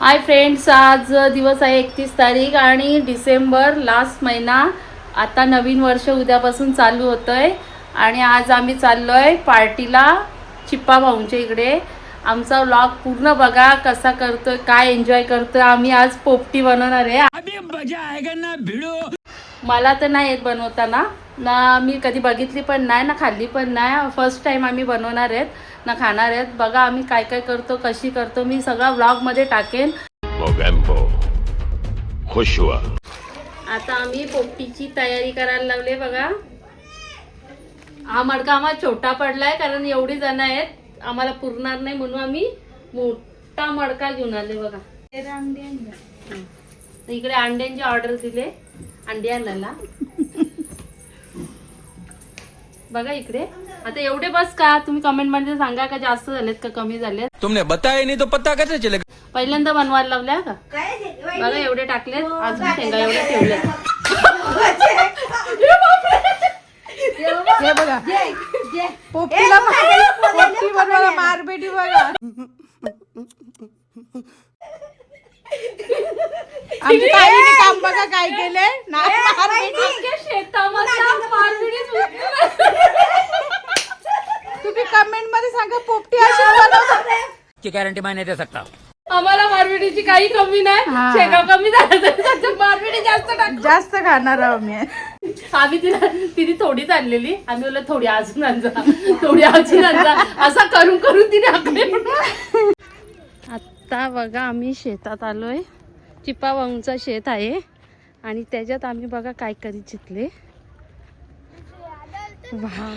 Hi friends आज दिवस आहे एकतीस तारीख आणि डिसेंबर लास्ट महिना. आता नवीन वर्ष उद्यापासून चालू होतं आहे आणि आज आम्ही चाललो आहे पार्टीला चिप्पा भाऊंच्या इकडे. आमचा व्लॉग पूर्ण बघा कसा करतोय काय एन्जॉय करतोय. आम्ही आज पोपटी बनवणार आहे. मला तर नाही येत बनवताना. ना मी कधी बघितली पण नाही ना खाल्ली पण नाही. फर्स्ट टाइम आम्ही बनवणार आहेत ना खाणार आहेत. बघा आम्ही काय काय करतो कशी करतो. मी सगळा व्लॉगमध्ये टाकेन. खुश हुआ. आता आम्ही पोपटीची तयारी करायला लागले बघा. हा मडका आम्हाला छोटा पडलाय कारण एवढी जण आहेत. आम्हाला पुरणार नाही म्हणून आम्ही मोठा मडका घेऊन आले बघा. इकडे अंड्यांची ऑर्डर दिले अंडी आणायला बघा इकडे. आता एवढे बस का? तुम्ही कमेंटमध्ये सांगा का जास्त झालेत का कमी झालेत? तुमने बताया नहीं तो पता कैसे चलेगा? पहिल्यांदा बनवायला लावल्या का? बघा एवढे टाकले अजून शेंगा एवढे ठेवले हे बघा. पोपटीला पोपटी बनवायला मारबेटी बघा. आमच्या ताईने काम बघा काय केले तुम्ही कमेंटमध्ये सांगा पोपटी अशी की गारंटी मैं नहीं दे सकता आम्हाला मारविडीची काही कमी नाही. हा. शेंगा कमी झालं तरी त्याच्यात मारविडी जास्त टाक. जास्त खाणार आहो मी आम्ही तिला तिने थोडीच आणलेली आम्ही बोललो थोडी अजून आणजा. थोडी अजून आणजा. असा करून करून तिने आता बघा आम्ही शेतात आलोय. चिपा वाहूंचा शेत आहे. आणि त्याच्यात आम्ही बघा काय करीत चितले. वा.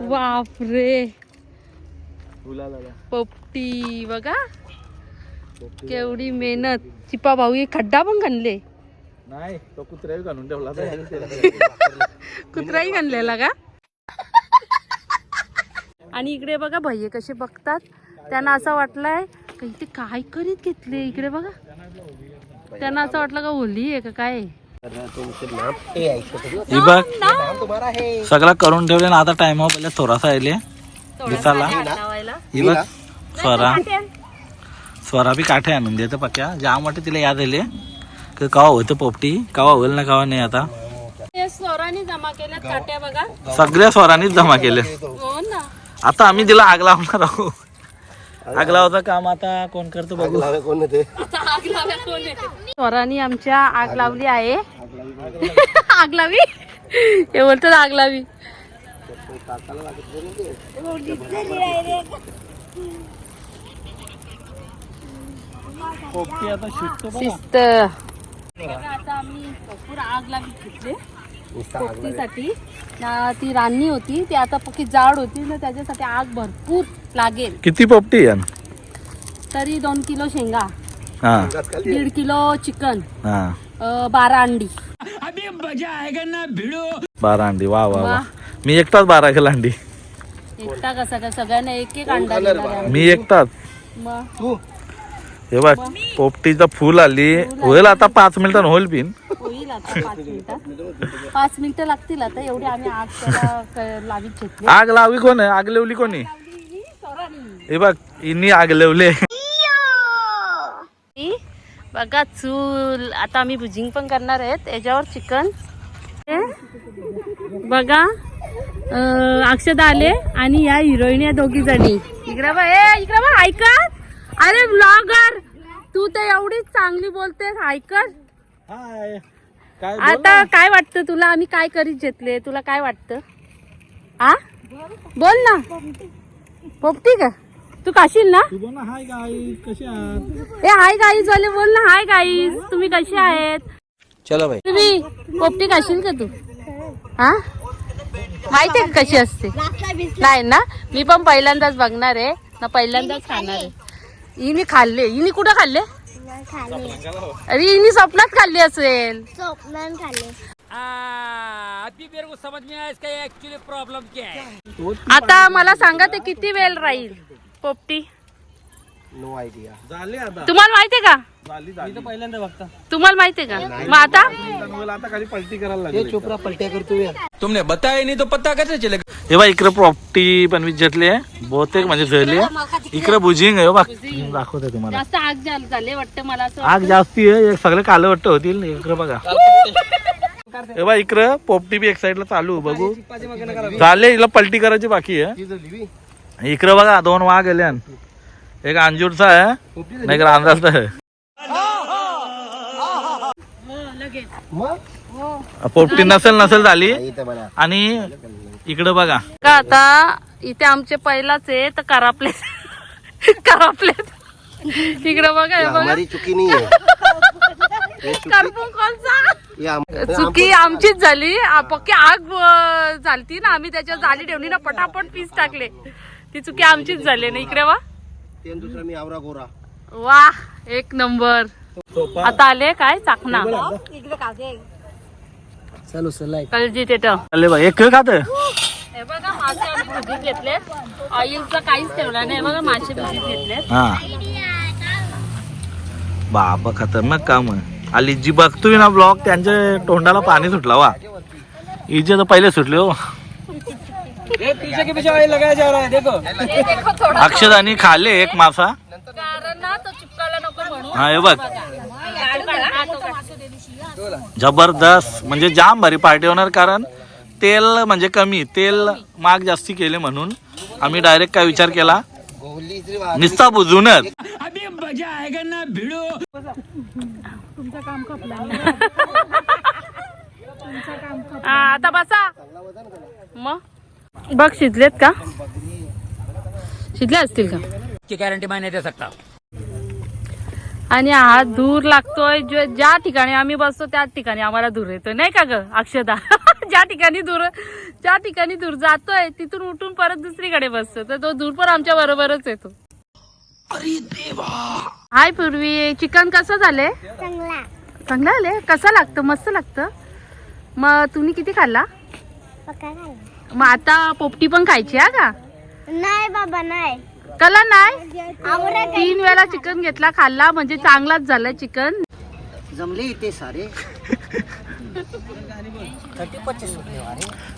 बापरे. पोपटी बघा. केवढी मेहनत. चिपा भाऊ खड्डा पण खणले नाही तो कुत्र्याही घालून ठेवला कुत्राही खणलेला का? आणि इकडे बघा भैये कसे बघतात. त्यांना असं वाटलंय इथे काय करीत घेतले इकडे बघा. त्यांना असं वाटलं का होली आहे का काय? ही बघ सगळं करून ठेवले ना आता टाइम पहिले थोडासा आले दिसाला ही बघ स्वरा. स्वरा बी काठे आणून देतं पक्या. जाम वाटतं तिला याद आले की कवा होतं पोपटी कवा होईल ना कवा नाही आता. स्वराने जमा केल्यात काट्या बघा. सगळ्या स्वरांनीच जमा केले. हो ना. आता आम्ही तिला आग लावणार आहोत. आग लावायचं काम आता कोण करतो बघू. कोण आहे? स्वराने आमच्या आग लावली आहे. आग लावी हे बोलतात आग लावी पोपटी आता शिकतो शिस्त. आता आम्ही भरपूर आग लावी घेतले पोपटीसाठी. ती रान्नी होती ती आता पक्की जाड होती ना त्याच्यासाठी आग भरपूर लागेल. किती पोपटी यान तरी दोन किलो शेंगा. हा. दीड किलो चिकन. हा. अं, बारा अंडी. अभी मजा आएगा ना भिड़ो. बारा अंडी. वा वा वा. वा. मी एकटाच बारा किलो अंडी. एकटा कसा? का सगळ्यांना एक एक अंडा. मी एकटाच. मग हे बघ पोपटीचं फुल आली. होईल आता पाच मिनिटां होईल पिन होईल आता पाच मिनिटात पाच मिनिटं लागतील आता. एवढी आम्ही आग त्याला क- लावीत घेतली. आग लावली कोण आहे? आग लावली कोणी? हे बघ इनी आग लावले बघा चूल. आता आम्ही भुजिंग पण करणार आहेत. याच्यावर चिकन. बघा अक्षदा आले आणि या हिरोईन या दोघी जणी. इकडे बघ ए इकडे बघ ऐकत? अरे ब्लॉगर तू तर एवढीच चांगली बोलतेस ऐकत? काय आता काय वाटतं तुला? आम्ही काय करीत घेतले? तुला काय वाटतं? आ? बोल ना. पोपटी का? तू काशील ना? तू बोल ना हाय गाई कशी आहात? ए हाय गाईज वाले बोल ना हाय गाईज तुम्ही कसे आहेत? चलो भाई. तुम्ही पोपटी खाशील का तू? हा? माहिती आहे का कशी असते? नाही ना? मी पण पहिल्यांदाच बघणार आहे. ना पहिल्यांदाच खाणार आहे. हिने खाल्ले. हिने कुठं खाल्ले? अरे हिने स्वप्नात खाल्ली असेल. आता मला सांगा ते किती वेळ राहील? पोपटी. नो आयडिया झाले आता. तुम्हाला माहितीये का? झाली झाली. पहिल्यांदा बघता. तुम्हाला माहितीये का? मग आता? मला आता खाली पलटी करायला हे लागली. चोपडा पलट्या करतोय तुमने बताया नहीं तो पता कैसे चलेगा? हे बा इकडे प्रॉपर्टी पण आहे. बहुतेक म्हणजे आहे. इकडे बुजिंग आहे हो बा दाखवते तुम्हाला. जास्त आग झाल- झाले वाटतं मला असं आग जास्ती आहे. एक सगळे कालं वाटतं होतील. इकडे बघा. हे बा इकडं पोपटी बी एक साईडला चालू बघू. झाले हिला पलटी करायची बाकी आहे. इकडे बघा दोन वाघ गेले एक अंजूरचा आहे नाही रांधाचा आहे. पोपटी नसेल नसेल झाली. आणि इकडे बघा. का आता इथे आमचे पहिलाच आहे तर करापले करापले तिकडे बघा हे चुकी नहीं है. चुकी आमचीच झाली. पक्की आग झालती ना आम्ही त्याच्यावर जाली ठेवली ना पटापट पीस टाकले. ती चुकी आमचीच झाली ना? इकडे वा. ते आणि दुसरा मी आवरा गोरा. वा एक नंबर. आता आले काय? चाकणा. चलो सलाय कलजी तेट अरे बा एक खात? हे बघा मासे आम्ही भुजीत घेतले ऑइलचं काहीच ठेवलं नाही. बघा मासे भुजीत घेतले हा. बाबा खतरनाक काम आहे. आली जी बघतोय ना ब्लॉग त्यांच्या तोंडाला पाणी सुटला वा. हिचे तर पहिले सुटले हो. पीछे के पीछे लगाया जा रहा है देखो अक्षदानी खाले एक मासा. कारण ना तो चिपकायला नको म्हणून. हा हे बघ. काढा, काढा. जबरदस्त म्हणजे जाम भारी पार्टी होणार कारण तेल म्हणजे कमी. तेल माग जास्ती केले म्हणून आम्ही डायरेक्ट काय विचार केला? निस्ता बुजूनच. अभी मजा आएगा ना भिड़ो। हा, आता बसा. मग? बघ शिजलेत का? शिजले असतील का? की गारंटी मैं नहीं दे सकता आणि हा धूर लागतोय जो- ज्या ठिकाणी आम्ही बसतो त्याच ठिकाणी आम्हाला धूर येतोय. नाही का ग अक्षदा? ज्या ठिकाणी धूर ज्या ठिकाणी धूर जातोय तिथून उठून परत दुसरीकडे बसतो. तर तो धूर पण आमच्या बरोबरच येतो. हाय पूर्वी. चिकन कसं झालंय चांगलं. आले कसं लागतं? मस्त लागतं. मग तुम्ही किती खाल्ला. मग आता पोपटी पण खायची हा का? नाही बाबा नाही. कला नाही? तीन वेळा चिकन घेतला खाल्ला म्हणजे चांगलाच झालाय चिकन. जमले इथे सारे.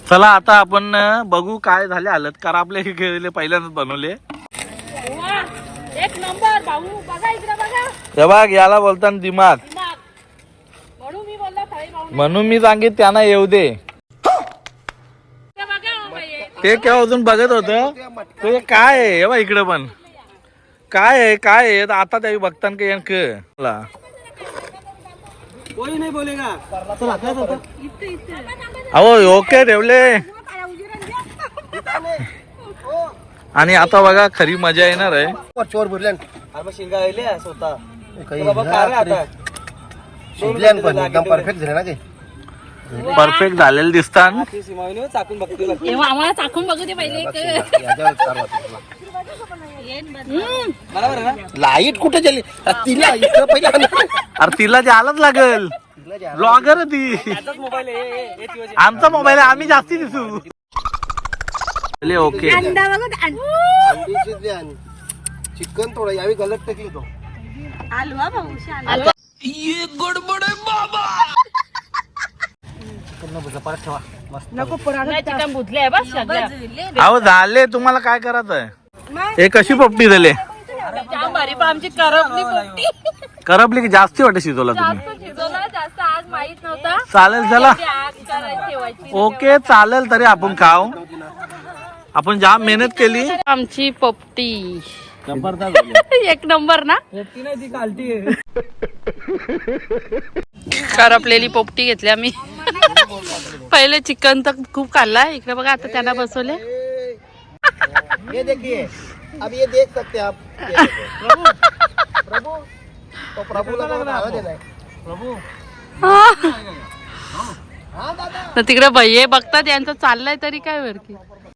चला आता आपण बघू काय झाले हालत. कारण आपले गेले पहिल्यांदाच बनवले. एक नंबर भाऊ. बघा इकडे बघा. हे बघ याला बोलताना दिमाग. म्हणून मी बोलला थाळी भाऊ म्हणून मी सांगित त्यांना येऊ दे. ते केव्हा अजून बघत होत? ते काय आहे? हे बघ इकडे पण. काय आहे? काय आहे? आता त्यावेळी बघताना काही यांक? ला. कोई नहीं बोलेगा अहो ओके ठेवले. आणि आता बघा खरी मजा येणार आहे. और चोर बुरल्यान अरे मग शिंगा आले स्वतः. काही शिजल्यान पण एकदम परफेक्ट झाले ना ते. परफेक्ट झालेले दिसतात सीमावणी चाकून बघतो तेव्हा आम्हाला बघू दे पहिले. बरोबर आहे ना? लाइट कुठे गेली? अरे तिला इकडं पहिला अरे तिला द्यायलाच लागल. ब्लॉगर ती. मोबाईल आहे. आमचा मोबाईल आहे. आम्ही जास्ती दिसू. चले, ओके अंडी चिकन थोडं यावी गलत टाकली तो. बस अहो झाले तुम्हाला काय करायचं आहे? हे कशी पोपटी झाले? जाम भारी पण आमची करपली पोपटी करपली की जास्ती वाटत शिजवला तुम्ही? जास्त शिजवला जास्त आज माहीत नव्हता. चालेल चला. ते आग करायची ठेवायची ओके चालेल तरी आपण खाऊ. आपण जाम मेहनत केली आमची पोपटी एक नंबर ना? करपलेली पोपटी घेतली आम्ही. पहिले चिकन तर खूप खाल्ला. इकडे बघा आता त्यांना बसवले. ये देखिए. अब ये देख सकते हैं आप. ये देखो। प्रभु प्रभु. तो प्रभूला तो नाव देना है. तर तिकडे भैये बघतात यांचं चाललंय तरी काय वर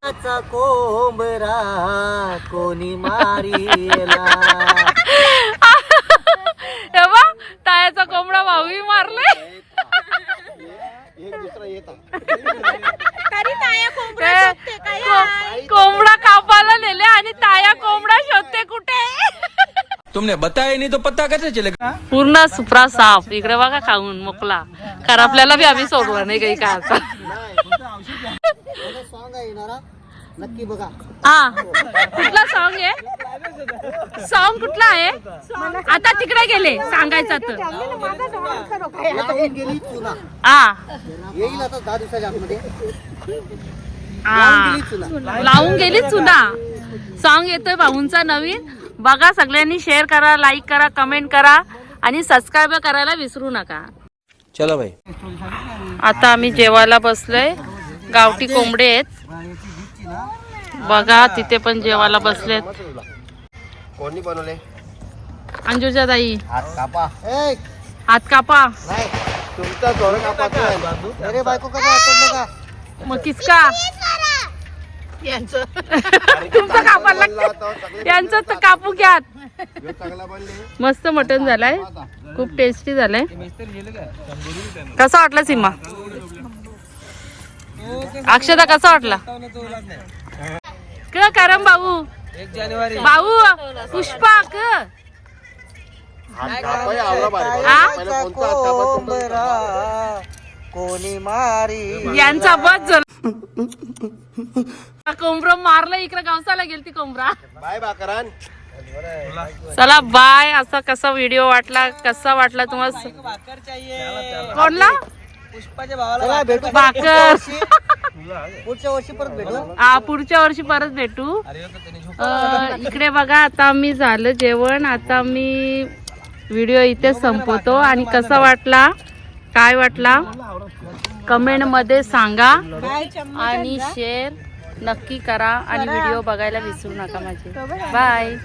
की कोंबरा कोणी मारिला टाळ्याचा कोंबडा भाऊही मारले एक दुसरा येता ते को- कोंबडा कापायला नेले आणि ताया कोंबडा शोधते कुठे? तुमने बताया नहीं तो पता कैसे चलेगा? पूर्ण सुप्रा साफ इकडे बघा खाऊन मोकला. कारण आपल्याला बी आम्ही सोडलं नाही काही काय आता येणारा. नक्की बघा. हा कुठला सॉन्ग आहे? सॉन्ग कुठला आहे? आता तिकडे गेले सांगायचं तर. लावून गेली चुना. हा येईल आता दहा दिवसाच्या आतमध्ये. हा गेली चुना. लावून गेली चुना. सॉन्ग येतोय भाऊंचा नवीन. बघा सगळ्यांनी शेअर करा लाईक करा कमेंट करा आणि सबस्क्राईब करायला विसरू नका. चलो भाई आता आम्ही जेवायला बसलोय. गावठी कोंबडे आहेत. बघा तिथे पण जेवायला बसलेत. कोणी बनवले? अंजुच्या ताई हात कापा. हात कापा. नाही तुमचा बायको का? मग किसका? तुमचं कापायला यांचं तर कापू घ्या चांगला बनले. मस्त मटन झालंय. खूप टेस्टी झालंय. कसा वाटला सीमा अक्षता कसा वाटला? क करम भाऊ. एक जानेवारी भाऊ पुष्पा क? कोणी मारी यांचा बस झाला. कोंबरा मारलं इकडे गावसाला गेलती कोंबरा. बाय बाकरान चला बाय. असा कसा व्हिडिओ वाटला? कसा वाटला तुम्हाला? कोणला? पुष्पाच्या भावाला भाकर. पुढच्या वर्षी परत भेटू? हा पुढच्या वर्षी परत भेटू. अं, इकडे बघा आता आम्ही झालं जेवण आता मी व्हिडिओ इथे संपवतो. आणि कसा वाटला? काय वाटला? कमेंटमध्ये सांगा. आणि शेअर नक्की करा. आणि व्हिडिओ बघायला विसरू नका माझे. बाय